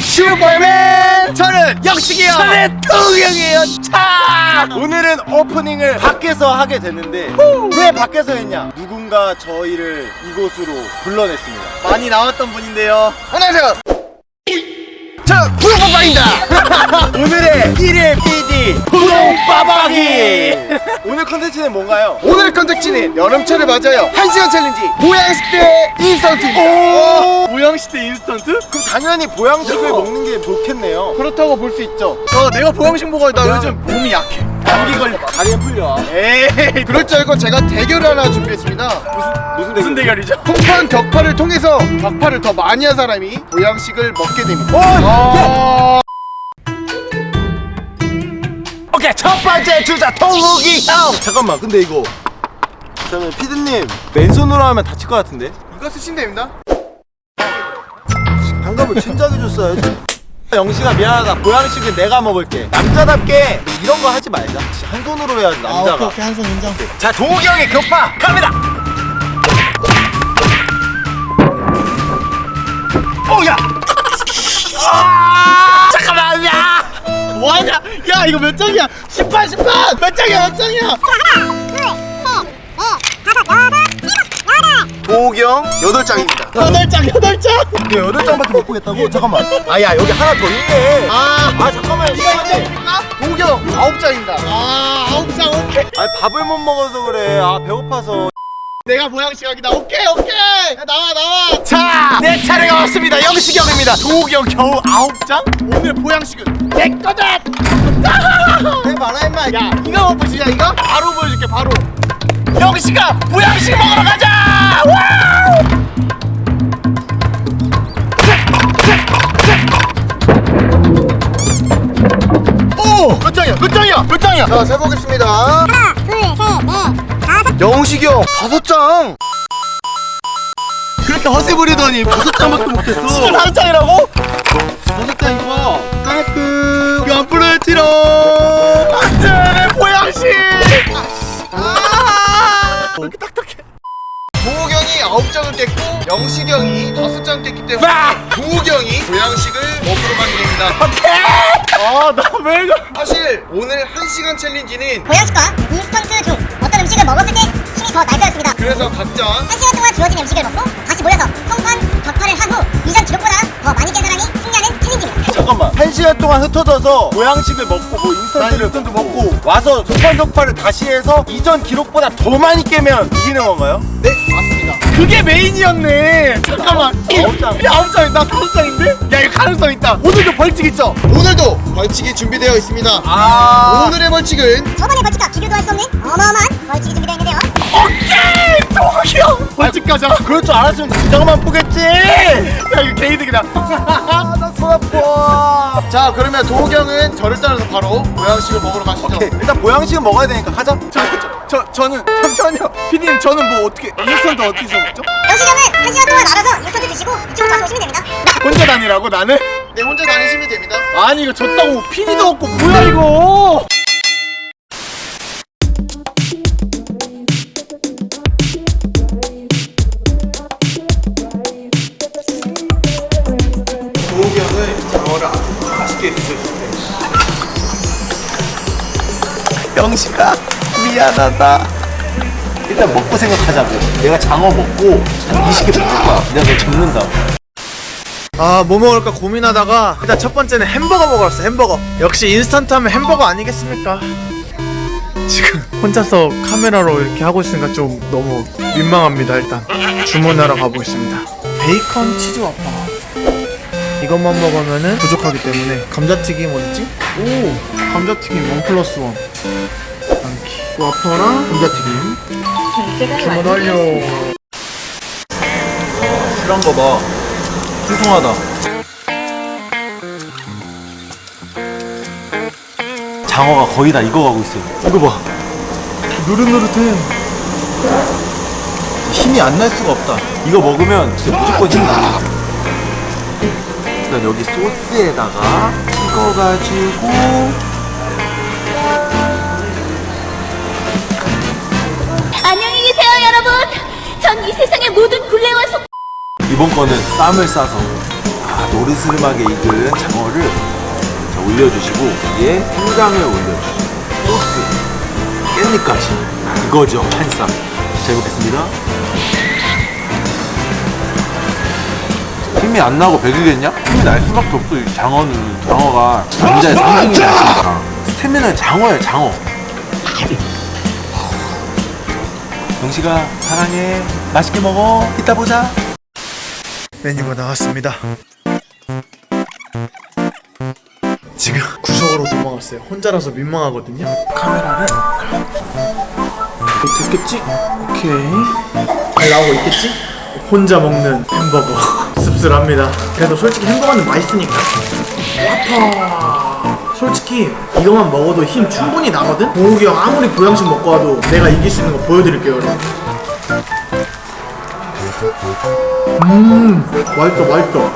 슈퍼맨 저는 영식이요. 저는 통영이에요 차 오늘은 오프닝을 밖에서 하게 됐는데 왜 밖에서 했냐? 누군가 저희를 이곳으로 불러냈습니다. 많이 나왔던 분인데요 안녕하세요. 저 푸르빠빠입니다. 오늘의 1일 PD 부동빠박이. 오늘 컨텐츠는 뭔가요? 오늘의 컨텐츠는 여름철을 맞아요. 1시간 챌린지 모양식대 인스턴트. 오! 보양식 대 인스턴트? 그럼 당연히 보양식을 먹는 게 좋겠네요. 그렇다고 볼 수 있죠. 어, 내가 보양식 먹어야 나 요즘 몸이 약해 감기 걸려 다리에 풀려. 에이 그럴 줄 알고 제가 대결 하나 준비했습니다 무슨 무슨 대결이죠? 통판 격파를 통해서 격파를 더 많이 한 사람이 보양식을 먹게 됩니다 어, 어... 오케이 첫 번째 주자 통욱이 형. 잠깐만 근데 이거 잠깐만 피디님 맨손으로 하면 다칠 것 같은데? 이거 쓰시면 됩니다 장갑을 진작에 줬어야지. 영식아 미안하다. 보양식은 내가 먹을게. 남자답게 이런 거 하지 말자. 한 손으로 해야지 남자가. 한손 인정 자 동욱이 형의 격파 갑니다. 오야. 아 잠깐만 야. 뭐하냐 야 이거 몇 장이야 18 18 몇 장이야 몇 장이야 형 여덟 장입니다. 여덟 장 여덟 장 야, 여덟 장밖에 못 보겠다고? 잠깐만. 아야 여기 하나 더 있네. 아, 아 잠깐만 시간이. 도경 아홉 장입니다. 아, 아홉 장 오케이. 아니 밥을 못 먹어서 그래. 아 배고파서. 내가 보양식하기다. 오케이, 오케이. 야, 나와, 나와. 자, 내 차례가 왔습니다. 영식이 형입니다. 동욱이 형 겨우 아홉 장? 오늘 보양식은 내 거다. 해봐라 임마. 야, 이거 못 보시냐 이거? 바로 보여줄게, 바로. 영식아 보양식 먹으러 가자. 자, 세보겠습니다. 하나, 둘, 셋, 넷, 다섯. 영식이 형 다섯 장. 그렇게 허세 부리더니 다섯 장밖에 못했어. 진짜 다섯 장이라고? 다섯 장 이거. 까끔. 이거 안 부러지롱. 9점을 깼고 영식이 형이 5점을 깼기 때문에 아! 동욱이 형이 보양식을 먹으러 가게 됩니다. 아나왜 아, 이거? 사실 오늘 1시간 챌린지는 보양식과 인스턴트 중 어떤 음식을 먹었을 때 힘이 더 날 거였습니다. 그래서 각자 1시간 동안 주어진 음식을 먹고 다시 모여서 성판 격파를 한후 이전 기록보다 더 많이 깬 사람이 승리하는 챌린지입니다. 잠깐만. 1시간 동안 흩어져서 보양식을 먹고 뭐 인스턴트를 인스턴트 먹고 와서 성판 격파를 다시 해서 이전 기록보다 더 많이 깨면 이기는 건가요? 네 그게 메인이었네. 잠깐만. 아홉 장. 야 아홉 장, 나 다섯 장인데? 야 이거 가능성 있다. 오늘도 벌칙 있죠? 오늘도 벌칙이 준비되어 있습니다. 아. 오늘의 벌칙은 저번의 벌칙과 비교도 할 수 없는 어마어마한 벌칙이 준비되어 있는데요. 오케이. 형. 벌칙 가자. 그럴 줄 알았으면 두 장만 보겠지. 야 이거 개이득이다. 나손 아파. 자 그러면 형은 저를 따라서 바로 보양식을 먹으러 가시죠. 오케이. 일단 보양식은 먹어야 되니까 가자. 저, 저, 저 저는 잠시만요. 피디님 저는 뭐 어떻게 인스턴트 어디서 먹죠? 영식형은 한 시간 동안 알아서 인스턴트 드시고 이쪽으로 다시 오시면 됩니다. 혼자 다니라고 나는? 네 혼자 다니시면 됩니다. 아니 이거 졌다고 피디도 없고 뭐야 이거? 미안하다. 일단 먹고 생각하자고. 내가 장어 먹고 한 20개 먹을 거야. 내가 너 잡는다. 아, 뭐 먹을까 고민하다가 일단 첫 번째는 햄버거 왔어 햄버거 역시 인스턴트 하면 햄버거 아니겠습니까 지금 혼자서 카메라로 이렇게 하고 있으니까 좀 너무 민망합니다 일단 주문하러 가보겠습니다 베이컨 치즈 와파 이것만 먹으면은 부족하기 때문에 감자튀김 어딨지? 오 감자튀김 원 플러스 원 와퍼랑 감자튀김 주문 완료 실한 거 봐. 신통하다. 장어가 거의 다 익어가고 있어. 이거 봐. 노릇노릇해. 힘이 안 날 수가 없다. 이거 먹으면 진짜 무조건 힘 나. 일단 여기 소스에다가 찍어가지고 전 이 세상의 모든 굴레와 속 이번 거는 쌈을 싸서 자, 노르스름하게 익은 장어를 자, 올려주시고 위에 생강을 올려주시고 소스, 깻잎까지 이거죠 한쌈. 잘 먹겠습니다. 힘이 안 나고 배기겠냐? 힘이 날 수밖에 없어. 이 장어는 장어가 남자의 상징이라니까. 스태미나는 장어야 장어. 영식아 사랑해. 맛있게 먹어. 이따 보자. 메뉴가 나왔습니다. 지금 구석으로 도망갔어요. 혼자라서 민망하거든요. 카메라를 됐겠지? 오케이. 잘 나오고 있겠지? 혼자 먹는 햄버거 씁쓸합니다. 그래도 솔직히 햄버거는 맛있으니까. 아파. 솔직히 이거만 먹어도 힘 충분히 나거든? 보욱이 형 아무리 보양식 먹고 와도 내가 이길 수 있는 거 보여드릴게요 여러분 음 맛있어 맛있어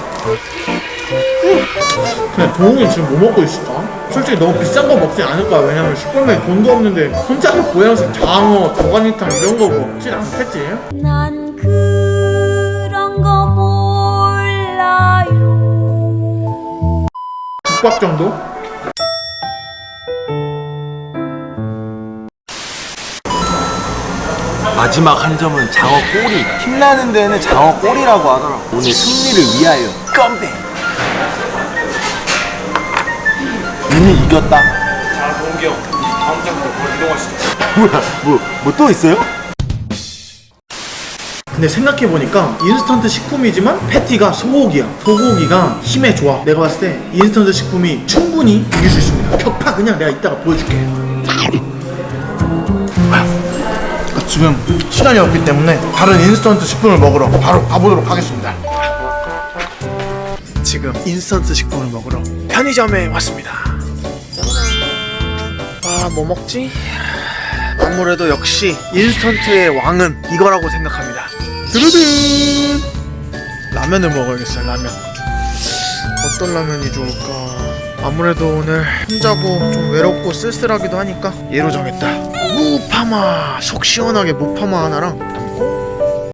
그냥 동욱이 지금 뭐 먹고 있을까? 솔직히 너무 비싼 거 먹진 않을 거야 왜냐면 슈퍼맨 돈도 없는데 혼자서 보양식 장어, 도가니탕 이런 거 먹진 않겠지? 난 그런 거 몰라요. 국밥 정도? 마지막 한 점은 장어 꼬리. 힘나는 데는 장어 꼬리라고 하더라고. 오늘 승리를 위하여 껌배. 이미 이겼다. 자, 동기 형. 다음 장부터 이동하시죠. 뭐야? 뭐, 뭐 또 있어요? 근데 생각해보니까 인스턴트 식품이지만 패티가 소고기야 소고기가 힘에 좋아 내가 봤을 때 인스턴트 식품이 충분히 이길 수 있습니다 격파 그냥 내가 이따가 보여줄게 지금 시간이 없기 때문에 다른 인스턴트 식품을 먹으러 바로 가보도록 하겠습니다 지금 인스턴트 식품을 먹으러 편의점에 왔습니다 아 뭐 먹지? 아무래도 역시 인스턴트의 왕은 이거라고 생각합니다. 드르든 라면을 먹어야겠어요. 라면. 어떤 라면이 좋을까? 아무래도 오늘 혼자고 좀 외롭고 쓸쓸하기도 하니까 얘로 정했다. 무파마 속 시원하게 무파마 하나랑 담고.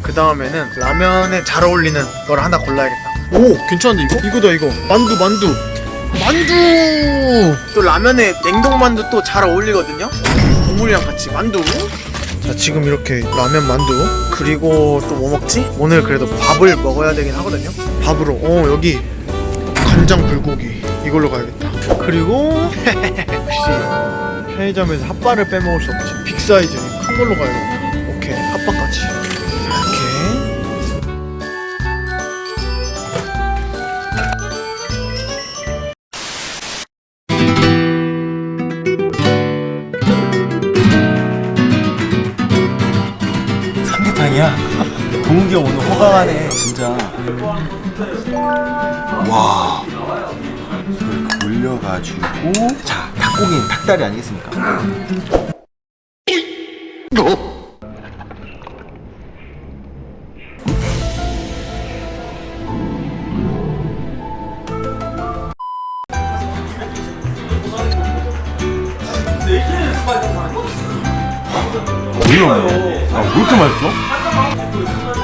그 다음에는 라면에 잘 어울리는 걸 하나 골라야겠다. 오 괜찮은데 이거? 이거다 이거. 만두 만두. 만두! 또 라면에 냉동 만두 또 잘 어울리거든요? 국물이랑 같이. 만두. 자 지금 이렇게 라면 만두. 그리고 또 뭐 먹지? 오늘 그래도 밥을 먹어야 되긴 하거든요? 밥으로. 어 여기 간장 불고기 이걸로 가야겠다 그리고 역시 편의점에서 핫바를 빼먹을 수 없지 빅 사이즈 큰 걸로 가야겠다 오케이 핫바까지 이렇게 삼계탕이야. 동욱이 형 오늘 호강하네. 진짜. 와. 올려가지고. 자, 닭고기는 닭다리 아니겠습니까? 아, 왜 이렇게 맛있어?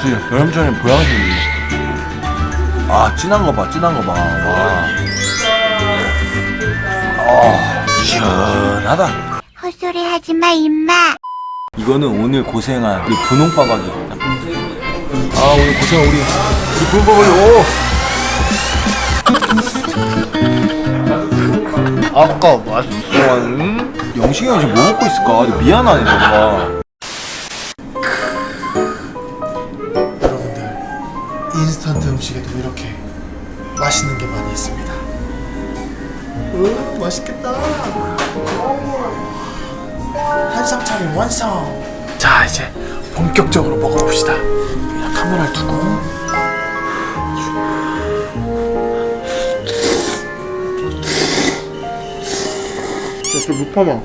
역시 여름철엔 보양식이 아 진한 거 봐, 진한 거 봐. 와. 아, 시원하다. 헛소리 하지 마, 임마. 이거는 오늘 고생한 우리 분홍빠박이. 아 오늘 고생한 우리 우리 분홍빠박이. 오. 아까 맛 와, 음? 영식이 형이 지금 뭐 먹고 있을까? 미안하네 너가. 음식에도 이렇게 맛있는 게 많이 있습니다. 음 맛있겠다. 한상 차림 완성. 자 이제 본격적으로 먹어봅시다. 그냥 카메라를 두고. 무파마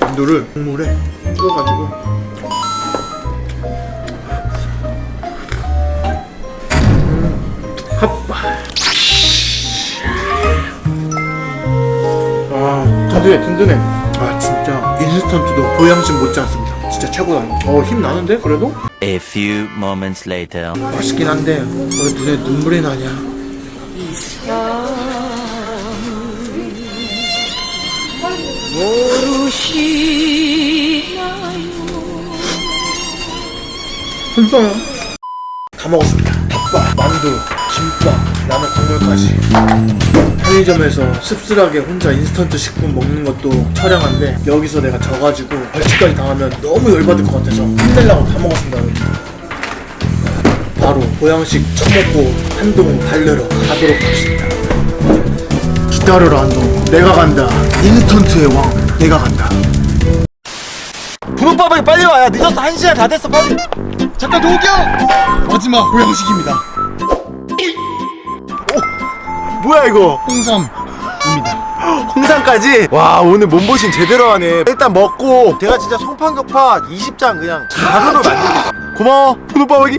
만두를 국물에 찍어가지고 든든해 든든해 아 진짜 인스턴트도 보양식 못지 않습니다 진짜 최고다. 어, 힘 나는데? 그래도? A few moments later. 맛있긴 한데, 왜 눈에 눈물이 나냐. 진짜요? 다 먹었습니다. 닭밥, 만두, 김밥, 라면 국물까지. 편의점에서 씁쓸하게 혼자 인스턴트 식품 먹는 것도 처량한데 여기서 내가 져가지고 벌칙까지 당하면 너무 열받을 것 같아서 힘내려고 다 먹었습니다. 바로 보양식 처먹고 한동 달려러 가도록 하겠습니다. 기다려라 한동. 내가 간다. 인스턴트의 왕. 내가 간다. 붕어빠박이 빨리 와야 늦었어 한 시간 다 됐어 빨리 잠깐 도경 마지막 보양식입니다. 뭐야 이거? 홍삼입니다. 홍삼까지? 와 오늘 몸보신 제대로 하네. 일단 먹고 제가 진짜 송판격파 20장 그냥 가루로 만들겠어 고마워. 붕어빠박이.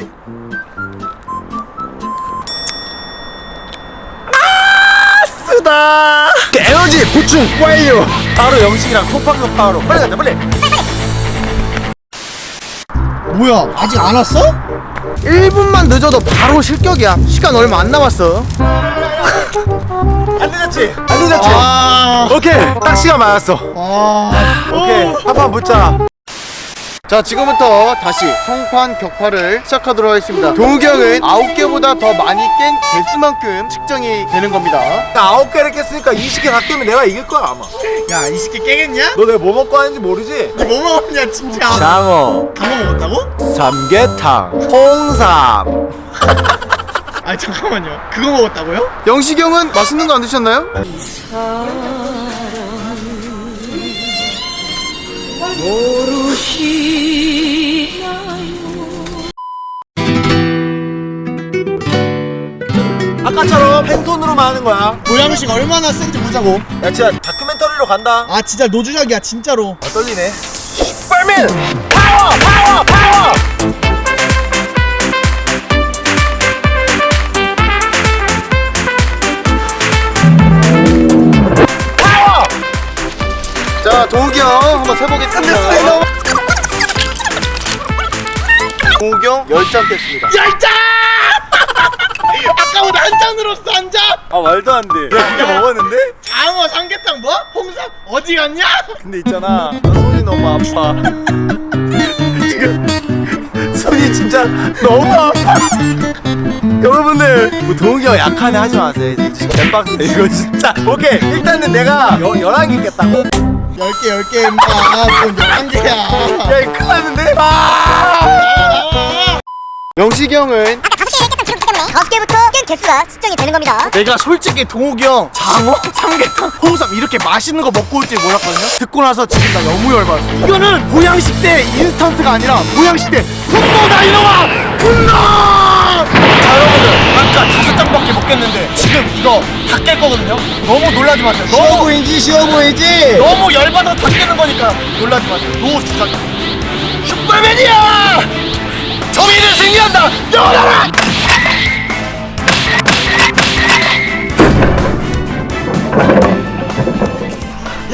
아 쓰다. 에너지 보충. 완료 바로 영식이랑 송판격파로 빨리 가자 빨리 뭐야? 아직 안 왔어? 1분만 늦어도 바로 실격이야. 시간 얼마 안 남았어. 안 늦었지? 안 늦었지? 아, 오케이. 딱 시간 맞았어. 아. 오케이. 한판 붙자 자 지금부터 다시 성판 격파를 시작하도록 하겠습니다 형은 9개보다 더 많이 깬 개수만큼 측정이 되는 겁니다 나 아홉 개를 깼으니까 20개 다 깨면 내가 이길 거야 아마 야 이 새끼 깨겠냐? 너 내가 뭐 먹고 하는지 모르지? 니 뭐 먹었냐 진짜 장어 다 먹었다고? 삼계탕 홍삼 아니 잠깐만요 그거 먹었다고요? 영식이 형은 맛있는 거 안 드셨나요? 아까처럼 펜손으로만 하는 거야. 보양식 얼마나 센지 보자고. 야 진짜 다큐멘터리로 간다. 아 진짜 노주작이야 진짜로. 아 떨리네. 빨맨! 파워! 파워! 파워! 파워! 자 동욱이 형 한번 세보겠습니다. 동욱이 형 10장 깼습니다. 아까 보다 한장 늘었어 한장 아 말도 안 돼. 야 그게 먹었는데? 장어 삼계탕 뭐? 홍삼? 어디 갔냐? 근데 있잖아. 나 손이 너무 아파. 지금 손이 진짜 너무 아파. 여러분들 뭐 동욱이 형 약하네 하지 마세요. 이제 개빡세. 이거 진짜. 오케이. 일단은 내가 여, 11개 깼다고. 10개 10개 임마 그건 11개야. 야 이거 큰일 났는데? 아! 영식이 형은 아까 다섯 기록이기 때문에 다섯 개부터 깬 개수가 측정이 되는 겁니다. 내가 솔직히 동욱이 형 장어, 삼계탕, 홍삼 이렇게 맛있는 거 먹고 올 줄 몰랐거든요. 듣고 나서 지금 나 너무 열받았어 이거는 보양식 때 인스턴트가 아니라 보양식 때 분노다 이놈아 분노 자 여러분들 아까 다섯 장밖에 못 깼는데 지금 이거 다 깰 거거든요. 너무 놀라지 마세요. 너무 보이지? 쉬워 보이지? 너무 열받아 다 깨는 거니까 놀라지 마세요. 노 주작. 슈퍼맨이야! 정의는 승리한다! 열어라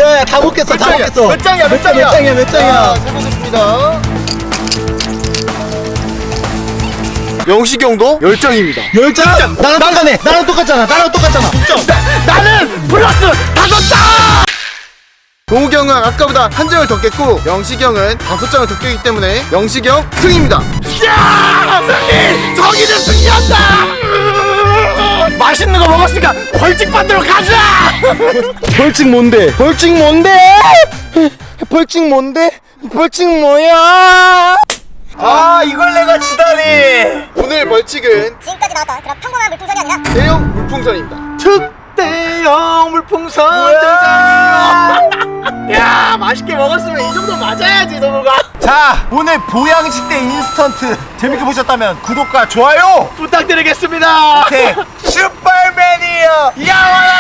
야야 다 먹겠어 다 먹겠어. 몇 장이야? 몇 장이야? 몇 장이야? 몇 장이야? 세보겠습니다. 영식이 형도 10장입니다. 열장? 나랑 똑같네. 나랑 똑같잖아. 나랑 똑같잖아. 나는 플러스 다섯 장! 동욱이 형은 아까보다 한 장을 더 깼고 영식이 형은 다섯 장을 더 깼기 때문에 영식이 형 승입니다. 야 승리! 정의는 승리한다 맛있는 거 먹었으니까 벌칙 받으러 가자! 벌칙 뭔데? 벌칙 뭔데? 벌칙 뭔데? 벌칙 뭐야? 아 이걸 내가 지다니. 오늘 벌칙은 지금까지 나왔던 그런 평범한 물풍선이 아니라 대형 물풍선입니다. 특 대형 물풍선 야? 맛있게 먹었으면 이 정도 맞아야지 너가. 자 오늘 보양식 대 인스턴트 재밌게 보셨다면 구독과 좋아요 부탁드리겠습니다. 오케이 슈퍼맨이요. 하나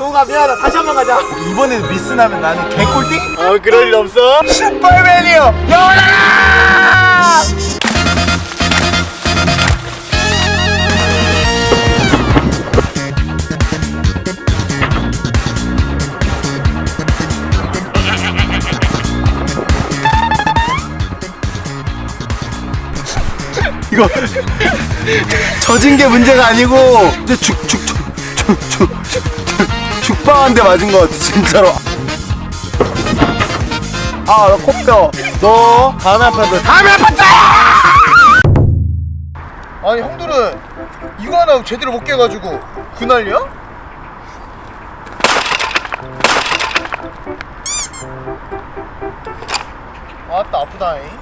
동욱아 미안하다. 다시 한 번 가자. 이번에 미스 나면 나는 개꿀띵? 어 그럴 일 없어. 슈퍼맨이요! 영원하라! 이거 젖은 게 문제가 아니고 이제 죽죽죽죽죽 죽방한테 맞은 거 같아 진짜로 아, 너 코뼈. 너 다음에 아파도 다음에 아팠다! 아니 형들은 이거 하나 제대로 못 깨가지고 그 난리야? 아따 아프다잉